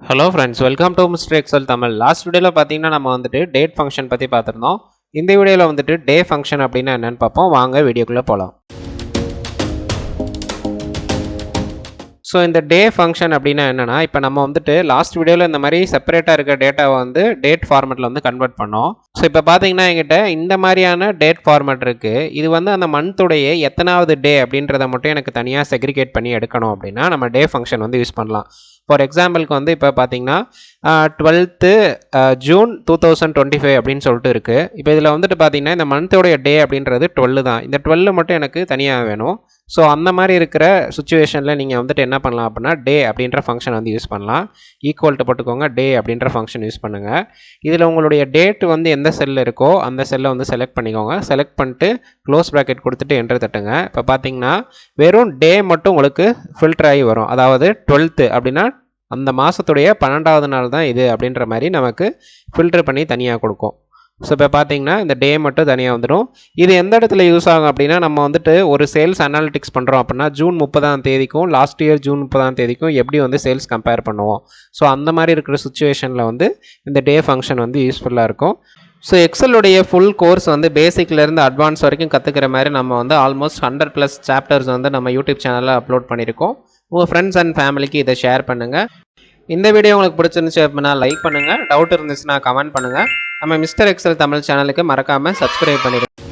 Hello friends welcome to mister Excel Tamil last வீடியோவில் பார்த்தீங்கன்னா நம்ம வந்துட்டு டேட் ஃபங்க்ஷன் பற்றி பார்த்துருந்தோம். இந்த வீடியோவில் வந்துட்டு டே ஃபங்க்ஷன் அப்படின்னா என்னென்னு பார்ப்போம். வாங்க வீடியோக்குள்ளே போகலாம் ஸோ இந்த டே ஃபங்க்ஷன் அப்படின்னா என்னென்னா இப்போ நம்ம வந்துட்டு லாஸ்ட் வீடியோவில் இந்த மாதிரி செப்பரேட்டாக இருக்க டேட்டாவை வந்து டேட் ஃபார்மெட்டில் வந்து கன்வெர்ட் பண்ணோம். ஸோ இப்போ பார்த்தீங்கன்னா என்கிட்ட இந்த மாதிரியான டேட் ஃபார்மேட் இருக்குது இது வந்து அந்த மந்த்துடைய எத்தனாவது டே அப்படின்றத மட்டும் எனக்கு தனியாக செக்ரிகேட் பண்ணி எடுக்கணும் அப்படின்னா நம்ம டே ஃபங்க்ஷன் வந்து யூஸ் பண்ணலாம். ஃபார் எக்ஸாம்பிளுக்கு வந்து இப்போ பார்த்தீங்கன்னா twelfth June two thousand twenty five அப்படின்னு சொல்லிட்டு இருக்குது இப்போ இதில் வந்துட்டு பார்த்தீங்கன்னா இந்த மந்த்தோடைய டே அப்படின்றது டுவெல்லு தான். இந்த டுவெல்லு மட்டும் எனக்கு தனியாக வேணும். ஸோ அந்த மாதிரி இருக்கிற சுச்சுவேஷனில் நீங்கள் வந்துட்டு என்ன பண்ணலாம் அப்படின்னா டே அப்படின்ற ஃபங்க்ஷன் வந்து யூஸ் பண்ணலாம். ஈக்குவல்ட்டு போட்டுக்கோங்க டே அப்படின்ற ஃபங்க்ஷன் யூஸ் பண்ணுங்கள் இதில் உங்களுடைய டேட் வந்து எந்த செல்லில் இருக்கோ அந்த செல்லை வந்து செலக்ட் பண்ணிக்கோங்க. செலக்ட் பண்ணிட்டு க்ளோஸ் ப்ராக்கெட் கொடுத்துட்டு என்ட்ரு தட்டுங்க. இப்போ பார்த்தீங்கன்னா வெறும் டே மட்டும் உங்களுக்கு ஃபில்டர் ஆகி வரும். அதாவது டுவெல்த்து அப்படின்னா அந்த மாதத்துடைய பன்னெண்டாவது நாள் தான் இது அப்படின்ற மாதிரி நமக்கு ஃபில்டர் பண்ணி தனியாக கொடுக்கும். ஸோ இப்போ பார்த்தீங்கன்னா இந்த டே மட்டும் தனியாக வந்துடும். இது எந்த இடத்துல யூஸ் ஆகும் அப்படின்னா நம்ம வந்துட்டு ஒரு சேல்ஸ் அனாலிட்டிக்ஸ் பண்ணுறோம் அப்படின்னா ஜூன் முப்பதாம் தேதிக்கும் லாஸ்ட் இயர் ஜூன் முப்பதாம் தேதிக்கும் எப்படி வந்து சேல்ஸ் கம்பேர் பண்ணுவோம்? ஸோ அந்த மாதிரி இருக்கிற சுச்சுவேஷனில் வந்து இந்த டே ஃபங்க்ஷன் வந்து யூஸ்ஃபுல்லாக இருக்கும். ஸோ எக்ஸலுடைய ஃபுல் கோர்ஸ் வந்து பேசிக்லேருந்து அட்வான்ஸ் வரைக்கும் கற்றுக்கிற மாதிரி நம்ம வந்து ஆல்மோஸ்ட் ஹண்ட்ரட் ப்ளஸ் சாப்டர்ஸ் வந்து நம்ம யூடியூப் சேனலில் அப்லோட் பண்ணியிருக்கோம். உங்கள் ஃப்ரெண்ட்ஸ் அண்ட் ஃபேமிலிக்கு இதை ஷேர் பண்ணுங்கள் இந்த வீடியோ உங்களுக்கு பிடிச்சிருந்துச்சு அப்படின்னா லைக் பண்ணுங்கள் டவுட் இருந்துச்சுன்னா கமெண்ட் பண்ணுங்கள் நம்ம மிஸ்டர் எக்ஸல் தமிழ் சேனலுக்கு மறக்காமல் சப்ஸ்கிரைப் பண்ணிடுங்க.